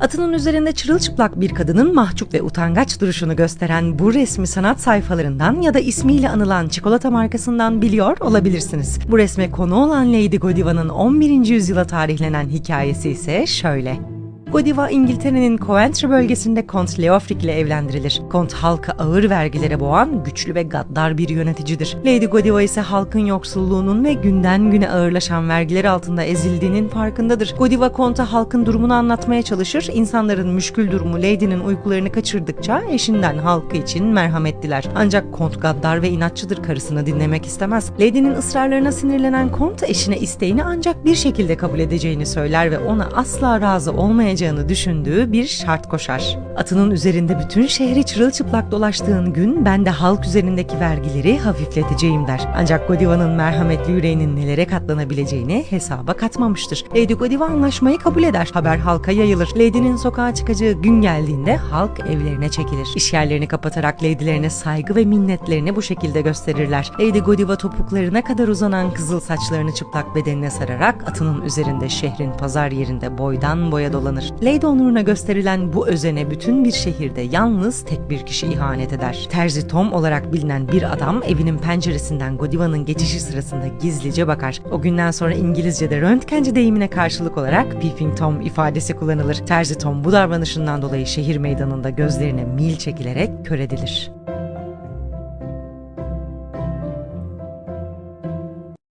Atının üzerinde çırılçıplak bir kadının mahcup ve utangaç duruşunu gösteren bu resmi sanat sayfalarından ya da ismiyle anılan çikolata markasından biliyor olabilirsiniz. Bu resme konu olan Lady Godiva'nın 11. yüzyıla tarihlenen hikayesi ise şöyle. Godiva İngiltere'nin Coventry bölgesinde Kont Leofric ile evlendirilir. Kont halkı ağır vergilere boğan güçlü ve gaddar bir yöneticidir. Lady Godiva ise halkın yoksulluğunun ve günden güne ağırlaşan vergiler altında ezildiğinin farkındadır. Godiva Kont'a halkın durumunu anlatmaya çalışır, insanların müşkül durumu Lady'nin uykularını kaçırdıkça eşinden halkı için merhamet diler. Ancak Kont gaddar ve inatçıdır karısını dinlemek istemez. Lady'nin ısrarlarına sinirlenen Kont eşine isteğini ancak bir şekilde kabul edeceğini söyler ve ona asla razı olmayacağını düşündüğü bir şart koşar. Atının üzerinde bütün şehri çırılçıplak dolaştığın gün ben de halk üzerindeki vergileri hafifleteceğim der. Ancak Godiva'nın merhametli yüreğinin nelere katlanabileceğini hesaba katmamıştır. Lady Godiva anlaşmayı kabul eder. Haber halka yayılır. Lady'nin sokağa çıkacağı gün geldiğinde halk evlerine çekilir. İş yerlerini kapatarak lady'lerine saygı ve minnetlerini bu şekilde gösterirler. Lady Godiva topuklarına kadar uzanan kızıl saçlarını çıplak bedenine sararak atının üzerinde şehrin pazar yerinde boydan boya dolanır. Lady onuruna gösterilen bu özene bütün bir şehirde yalnız tek bir kişi ihanet eder. Terzi Tom olarak bilinen bir adam evinin penceresinden Godiva'nın geçişi sırasında gizlice bakar. O günden sonra İngilizce'de röntgenci deyimine karşılık olarak Peeping Tom ifadesi kullanılır. Terzi Tom bu davranışından dolayı şehir meydanında gözlerine mil çekilerek kör edilir.